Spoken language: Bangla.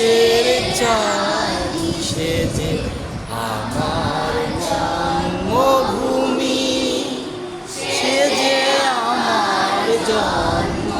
কিসের চাই সে যে আমার জন্মভূমি সে যে আমার জন্ম